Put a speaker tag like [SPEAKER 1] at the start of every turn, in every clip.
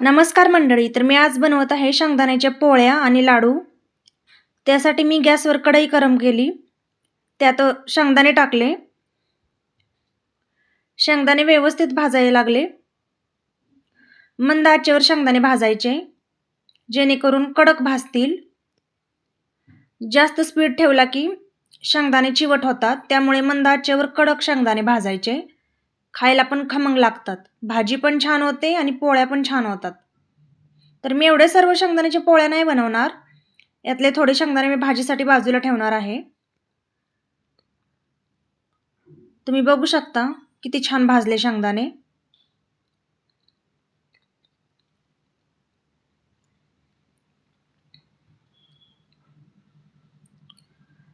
[SPEAKER 1] नमस्कार मंडळी तर मी आज बनवत आहे शेंगदाण्याच्या पोळ्या आणि लाडू. त्यासाठी मी गॅसवर कढई गरम केली. त्यात शेंगदाणे टाकले. शेंगदाणे व्यवस्थित भाजायला लागले. मंद आचेवर शेंगदाणे भाजायचे जेणेकरून कडक भाजतील. जास्त स्पीड ठेवला की शेंगदाणे चिवट होतात त्यामुळे मंद आचेवर कडक शेंगदाणे भाजायचे. खायला पण खमंग लागतात. भाजी पण छान होते आणि पोळ्या पण छान होतात. तर मी एवढे सर्व शेंगदाण्याच्या पोळ्या नाही बनवणार. यातले थोडे शेंगदाणे मी भाजीसाठी बाजूला ठेवणार आहे. तुम्ही बघू शकता किती छान भाजले शेंगदाणे.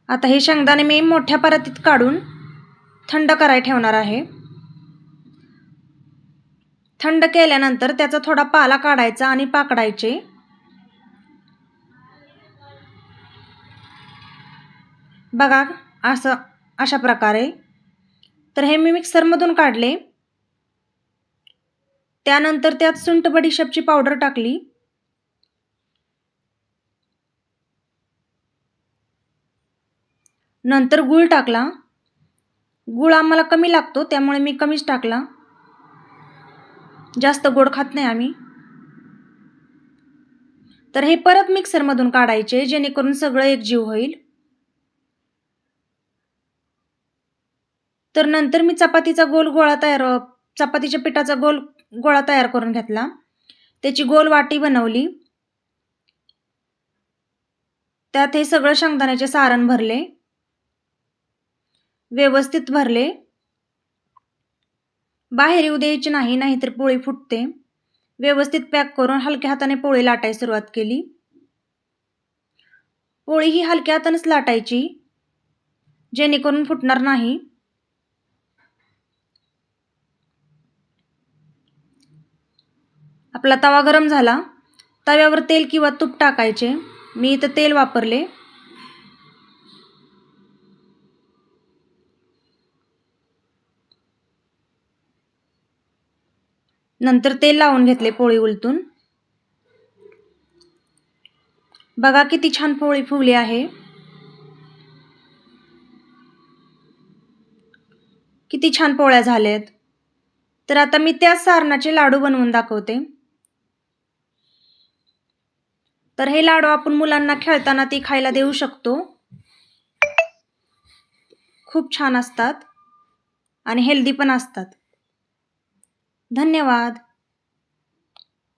[SPEAKER 1] आता हे शेंगदाणे मी मोठ्या परतीत काढून थंड करायला ठेवणार आहे. थंड केल्यानंतर त्याचा थोडा पाला काढायचा आणि पाकडायचे. बघा असं अशा प्रकारे. तर हे मी मिक्सरमधून काढले. त्यानंतर त्यात सुंठ बडीशेपची पावडर टाकली. नंतर गूळ टाकला. गूळ आम्हाला कमी लागतो त्यामुळे मी कमीच टाकला. जास्त गोड खात नाही आम्ही. तर हे परत मिक्सरमधून काढायचे जेणेकरून सगळं एकजीव होईल. तर नंतर मी चपातीचा गोल गोळा तयार चपातीच्या पिठाचा गोल गोळा तयार करून घेतला. त्याची गोल वाटी बनवली. त्यात हे सगळं शेंगदाण्याचे सारण भरले. व्यवस्थित भरले. बाहेर येऊ द्यायची नाही नाहीतर पोळी फुटते. व्यवस्थित पॅक करून हलक्या हाताने पोळी लाटायला सुरुवात केली. पोळी ही हलक्या हातानेच लाटायची जेणेकरून फुटणार नाही. आपला तवा गरम झाला. तव्यावर तेल किंवा तूप टाकायचे. मी इथं तेल वापरले. नंतर तेल लावून घेतले पोळी उलटून. बघा किती छान पोळी फुगली आहे. किती छान पोळ्या झाल्यात. तर आता मी त्याच सारणाचे लाडू बनवून दाखवते. तर हे लाडू आपण मुलांना खेळताना ती खायला देऊ शकतो. खूप छान असतात. आणि हेल्दी पण असतात. धन्यवाद.